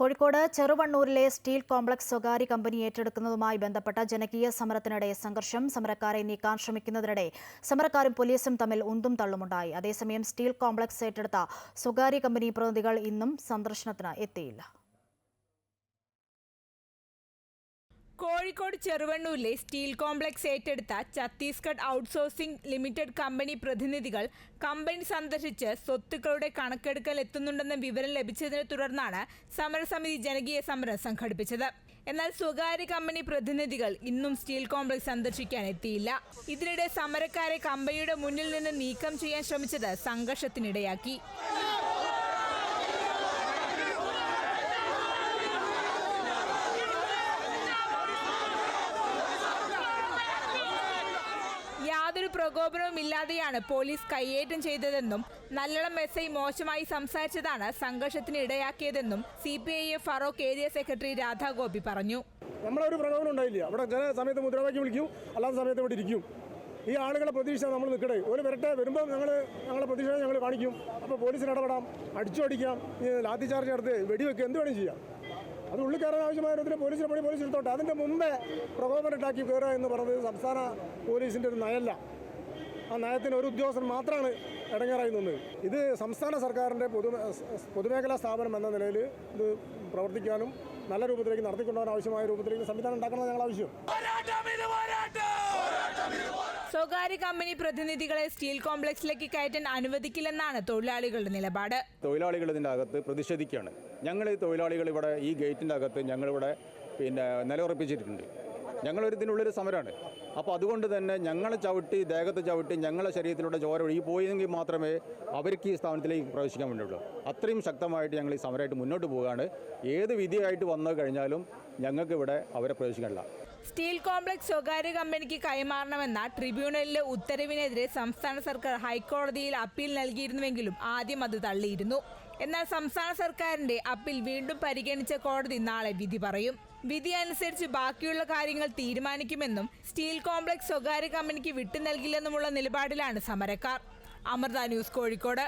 കോഴിക്കോട് ചെറുവണ്ണൂരിലെ steel complex സ്വകാര്യ company ഏറ്റെടുക്കുന്നതുമായി ബന്ധപ്പെട്ട ജനകീയ സമരത്തിനിടെ സംഘർഷം സമരക്കാരെ നീക്കാൻ ശ്രമിക്കുന്നതിനിടെ സമരക്കാരും പോലീസും തമ്മിൽ ഉന്തും തള്ളുമുണ്ടായി. അതേസമയം സ്റ്റീൽ കോംപ്ലക്സ് ഏറ്റെടുത്ത സ്വകാര്യ കമ്പനി പ്രതിനിധികൾ ഇന്നും സന്ദർശനത്തിന് എത്തിയില്ല. കോഴിക്കോട് ചെറുവണ്ണൂരിലെ സ്റ്റീൽ കോംപ്ലക്സ് ഏറ്റെടുത്ത ഛത്തീസ്ഗഡ് ഔട്ട്സോഴ്സിംഗ് ലിമിറ്റഡ് കമ്പനി പ്രതിനിധികൾ കമ്പനി സന്ദർശിച്ച് സ്വത്തുക്കളുടെ കണക്കെടുക്കൽ എത്തുന്നുണ്ടെന്ന വിവരം ലഭിച്ചതിനെ തുടർന്നാണ് സമരസമിതി ജനകീയ സമരം സംഘടിപ്പിച്ചത്. എന്നാൽ സ്വകാര്യ കമ്പനി പ്രതിനിധികൾ ഇന്നും സ്റ്റീൽ കോംപ്ലക്സ് സന്ദർശിക്കാൻ എത്തിയില്ല. ഇതിനിടെ സമരക്കാരെ കമ്പനിയുടെ മുന്നിൽ നിന്ന് നീക്കം ചെയ്യാൻ ശ്രമിച്ചത് സംഘർഷത്തിനിടയാക്കി. പ്രകോപനവും ഇല്ലാതെയാണ് പോലീസ് കയ്യേറ്റം ചെയ്തതെന്നും നല്ലളം എസ് ഐ മോശമായി സംസാരിച്ചതാണ് സംഘർഷത്തിന് ഇടയാക്കിയതെന്നും C P I Feroke area secretary Radhagopi പറഞ്ഞു. നമ്മളൊരു പ്രകോപനം ഉണ്ടായില്ല? അവിടെ ചില സമയത്ത് മുദ്രാവാക്യം വിളിക്കും അല്ലാത്ത സമയത്ത് ഇവിടെ ഇരിക്കും. ഈ ആളുകളെ പ്രതീക്ഷ നമ്മൾ നിൽക്കണേ. ഒരു വരട്ടെ വരുമ്പോൾ ഞങ്ങൾ ഞങ്ങളെ പ്രതീക്ഷ ഞങ്ങൾ കാണിക്കും. അപ്പോൾ പോലീസിന് ഇടപെടാം അടിച്ചു അടിക്കാം ലാത്തി ചാർജ് നടത്തി വെടിവെക്കുക എന്ത് വേണം ചെയ്യാം. അത് ഉള്ളിൽ കയറാൻ ആവശ്യമായ വിധത്തിൽ പോലീസിന് പണി പോലീസ് എടുത്തോട്ടെ അതിന്റെ മുമ്പേ പ്രകോപനം ഉണ്ടാക്കി കയറുക എന്ന് പറഞ്ഞത് സംസ്ഥാന പോലീസിന്റെ ഒരു നയല്ല. ആ നയത്തിന് ഒരു ഉദ്യോഗസ്ഥൻ മാത്രമാണ് ഇടങ്ങേറായി നിന്നത്. ഇത് സംസ്ഥാന സർക്കാരിന്റെ പൊതു പൊതുമേഖലാ സ്ഥാപനം എന്ന നിലയിൽ ഇത് പ്രവർത്തിക്കാനും നല്ല രൂപത്തിലേക്ക് നടത്തിക്കൊണ്ടുപോകാൻ ആവശ്യമായ രൂപത്തിലേക്ക് സംവിധാനം ഉണ്ടാക്കണം ഞങ്ങൾ ആവശ്യം. സ്വകാര്യ കമ്പനി പ്രതിനിധികളെ സ്റ്റീൽ കോംപ്ലക്സിലേക്ക് കയറ്റാൻ അനുവദിക്കില്ലെന്നാണ് തൊഴിലാളികളുടെ നിലപാട്. തൊഴിലാളികൾ ഇതിന്റെ അകത്ത് പ്രതിഷേധിക്കുകയാണ്. ഞങ്ങൾ ഈ തൊഴിലാളികൾ ഇവിടെ ഈ ഗേറ്റിന്റെ അകത്ത് ഞങ്ങളിവിടെ പിന്നെ നിലയുറപ്പിച്ചിട്ടുണ്ട്. ഞങ്ങളൊരു ഇതിനുള്ളൊരു സമരമാണ് അപ്പോൾ അതുകൊണ്ട് തന്നെ ഞങ്ങളെ ചവിട്ടി ദേഹത്തെ ചവിട്ടി ഞങ്ങളെ ശരീരത്തിലൂടെ ചോര ഒഴുകി പോയെങ്കിൽ മാത്രമേ അവർക്ക് ഈ സ്ഥാനത്തിലേക്ക് പ്രവേശിക്കാൻ വേണ്ടിയുള്ളൂ. അത്രയും ശക്തമായിട്ട് ഞങ്ങൾ ഈ സമരമായിട്ട് മുന്നോട്ട് പോവുകയാണ്. ഏത് വിധിയായിട്ട് വന്നു കഴിഞ്ഞാലും ഞങ്ങൾക്കിവിടെ അവരെ പ്രവേശിക്കാനില്ല. സ്റ്റീൽ കോംപ്ലക്സ് സ്വകാര്യ കമ്പനിക്ക് കൈമാറണമെന്ന ട്രിബ്യൂണലിലെ ഉത്തരവിനെതിരെ സംസ്ഥാന സർക്കാർ ഹൈക്കോടതിയിൽ അപ്പീൽ നൽകിയിരുന്നുവെങ്കിലും ആദ്യം അത് തള്ളിയിരുന്നു. എന്നാൽ സംസ്ഥാന സർക്കാരിന്റെ അപ്പീൽ വീണ്ടും പരിഗണിച്ച കോടതി നാളെ വിധി പറയും. വിധി അനുസരിച്ച് ബാക്കിയുള്ള കാര്യങ്ങൾ തീരുമാനിക്കുമെന്നും സ്റ്റീൽ കോംപ്ലക്സ് സ്വകാര്യ കമ്പനിക്ക് വിട്ടു നൽകില്ലെന്നുമുള്ള നിലപാടിലാണ് സമരക്കാർ. അമൃത ന്യൂസ് കോഴിക്കോട്.